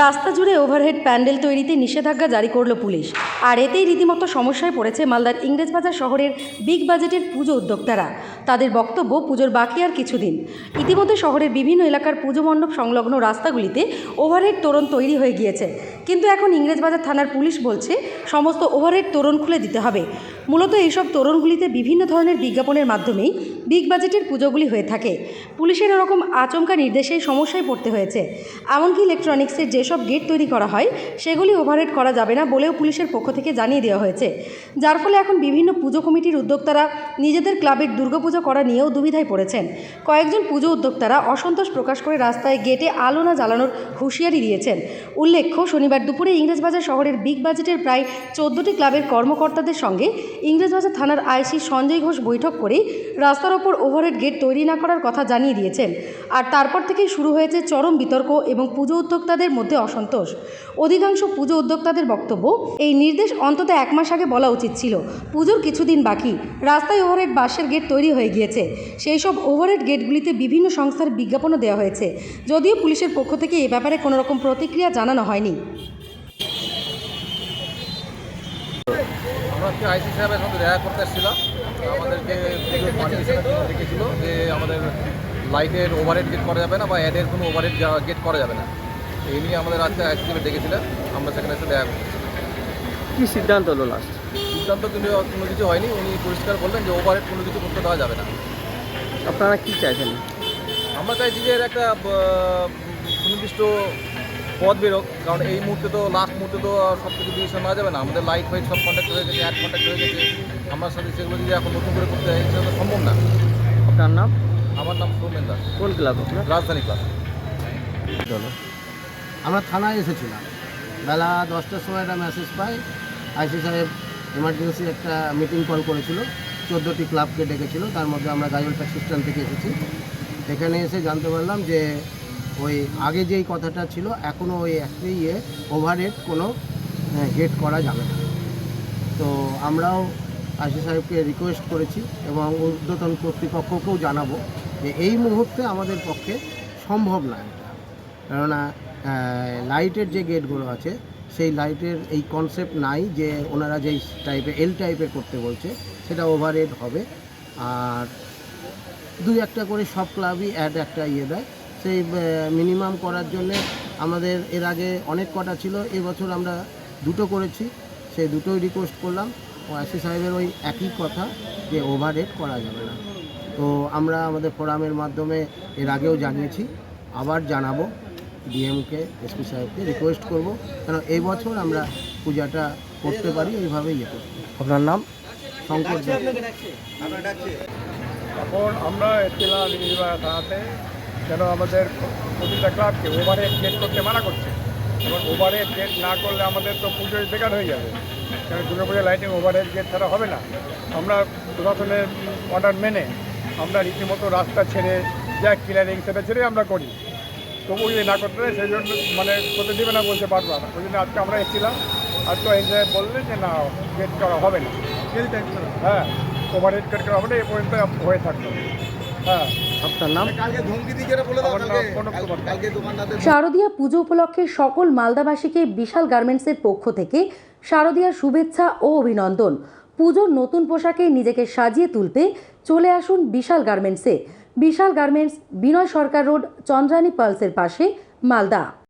রাস্তা জুড়ে ওভারহেড প্যান্ডেল তৈরিতে নিষেধাজ্ঞা জারি করল পুলিশ। আর এতেই রীতিমতো সমস্যায় পড়েছে মালদার ইংরেজবাজার শহরের বিগ বাজেটের পুজো উদ্যোক্তারা। তাদের বক্তব্য পুজোর বাকি আর কিছুদিন। ইতিমধ্যে শহরের বিভিন্ন এলাকার পুজো মণ্ডপ সংলগ্ন রাস্তাগুলিতে ওভারহেড তোরণ তৈরি হয়ে গিয়েছে। কিন্তু এখন ইংরেজবাজার থানার পুলিশ বলছে, সমস্ত ওভারহেড তোরণ খুলে দিতে হবে। মূলত এইসব তোরণগুলিতে বিভিন্ন ধরনের বিজ্ঞাপনের মাধ্যমেই বিগ বাজেটের পুজোগুলি হয়ে থাকে। পুলিশের এরকম আচমকা নির্দেশে সমস্যায় পড়তে হয়েছে। এমনকি ইলেকট্রনিক্সের যেসব গেট তৈরি করা হয়, সেগুলি ওভারহেড করা যাবে না বলেও পুলিশের পক্ষ থেকে জানিয়ে দেওয়া হয়েছে। যার ফলে এখন বিভিন্ন পুজো কমিটির উদ্যোক্তারা নিজেদের ক্লাবের দুর্গাপুজো করা নিয়েও দুবিধায় পড়েছেন। কয়েকজন পুজো উদ্যোক্তারা অসন্তোষ প্রকাশ করে রাস্তায় গেটে আলো না জ্বালানোর হুঁশিয়ারি দিয়েছেন। উল্লেখ্য, শনিবার দুপুরে ইংরেজবাজার শহরের বিগ বাজেটের প্রায় চোদ্দোটি ক্লাবের কর্মকর্তাদের সঙ্গে ইংরেজবাজার থানার আইসি সঞ্জয় ঘোষ বৈঠক করে রাস্তার ওপর ওভারহেড গেট তৈরি না করার কথা জানিয়ে দিয়েছেন। আর তারপর থেকেই শুরু হয়েছে চরম বিতর্ক এবং পুজো উদ্যোক্তাদের মধ্যে অসন্তোষ। অধিকাংশ পুজো উদ্যোক্তাদের বক্তব্য, এই নির্দেশ অন্তত এক মাস আগে বলা উচিত ছিল। পুজোর কিছুদিন বাকি। রাস্তায় ওভারহেড বাসের গেট তৈরি হয়ে গিয়েছে। সেই সব ওভারহেড গেটগুলিতে বিভিন্ন সংস্থার বিজ্ঞাপনও দেওয়া হয়েছে। যদিও পুলিশের পক্ষ থেকে এ ব্যাপারে কোনো রকম প্রতিক্রিয়া জানানো হয়নি। আমরা হচ্ছে আইসি সাহেবের সাথে দেখা করতে এসেছিলাম আমাদেরকে পারমিশনের যে আমাদের লাইটের ওভারহেড গেট করা যাবে না বা অ্যাডের কোনো ওভারহেড গেট করা যাবে না। এই নিয়ে আমাদের আজকে আইসি সাহেব ডেকেছিলেন আমরা সেখানে এসে দেখা করছি কি সিদ্ধান্ত হলো লাস্ট সিদ্ধান্ত কিন্তু কোনো কিছু হয়নি উনি পরিষ্কার বললেন যে ওভারহেড কোনো কিছু করতে দেওয়া যাবে না। আপনারা কি চাইছেন? আমরা চাইছি যে এর একটা সুনির্দিষ্ট পথ বেরোক কারণ এই মুহূর্তে তো লাস্ট মুহূর্তে তো সব কিছু ডিসিশন নেওয়া যাবে না। আমাদের লাইট ফাইট সব কন্ট্যাক্ট হয়ে গেছে অ্যাড কন্ট্যাক্ট হয়ে গেছে। আমার সাথে সেগুলো যদি এখন নতুন করে করতে হয় সেটা সম্ভব না। আপনার নাম? আমার নাম সৌমেন দাস। কোন ক্লাব আপনার? রাজধানী ক্লাস চলো। আমরা থানায় এসেছিলাম। বেলা দশটার সময় একটা মেসেজ পাই। আইসি সাহেব এমার্জেন্সি একটা মিটিং কল করেছিল। চোদ্দোটি ক্লাবকে ডেকেছিল। তার মধ্যে আমরা গাজল ট্যাক্সি স্ট্যান্ড থেকে এসেছি। এখানে এসে জানতে পারলাম যে ওই আগে যেই কথাটা ছিল এখনও ওই একই ইয়ে ওভারহেড কোনো হেড করা যাবে না। তো আমরাও আইসি সাহেবকে রিকোয়েস্ট করেছি এবং ঊর্ধ্বতন কর্তৃপক্ষকেও জানাব যে এই মুহূর্তে আমাদের পক্ষে সম্ভব না এটা। কেননা লাইটের যে গেটগুলো আছে, সেই লাইটের এই কনসেপ্ট নাই যে ওনারা যেই টাইপের এল টাইপের করতে বলছে, সেটা ওভারহেড হবে। আর দুই একটা করে সব ক্লাবই অ্যাড একটা ইয়ে দেয়। সেই মিনিমাম করার জন্যে আমাদের এর আগে অনেক কটা ছিল এবছর আমরা দুটো করেছি। সেই দুটোই রিকোয়েস্ট করলাম। ও আইসি সাহেবের ওই একই কথা যে ওভারহেড করা যাবে না। তো আমরা আমাদের ফোরামের মাধ্যমে এর আগেও জানিয়েছি আবার জানাব ডিএমকে এসপি সাহেবকে রিকোয়েস্ট করব কেন এই বছর আমরা পূজাটা করতে পারি এইভাবেই ইয়ে করতে আপনার নাম? শঙ্কর। এখন আমরা থানাতে। যেন আমাদের প্রতিটা ক্লাবকে ওভারে গেট করতে মানা করছে। এবার ওভারে গেট না করলে আমাদের তো পুজোয় বেকার হয়ে যাবে। কারণ দুর্গা পুজোর লাইটিং ওভারহেড গেট ছাড়া হবে না? আমরা প্রশাসনের অর্ডার মেনে আমরা রীতিমতো রাস্তা ছেড়ে যা ক্লিয়ারিং সেটা ছেড়ে আমরা করি। তবু যদি না করতে সেই জন্য মানে করতে দেবে না বলতে পারব না ওই জন্য আজকে আমরা এসেছিলাম আজকে এই জায়গায় বললেন যে না গেট করা হবে না। হ্যাঁ ওভারহেড গেট করা হবে না এ পর্যন্ত হয়ে হ্যাঁ আপনার নাম? কুমার শারদীয়া পুজো উপলক্ষে সকল মালদাবাসীকে বিশাল গার্মেন্টসের পক্ষ থেকে শারদীয়ার শুভেচ্ছা ও অভিনন্দন। পুজোর নতুন পোশাকে নিজেকে সাজিয়ে তুলতে চলে আসুন বিশাল গার্মেন্টসে। বিশাল গার্মেন্টস বিনয় সরকার রোড চন্দ্রানী পালসের পাশে মালদা।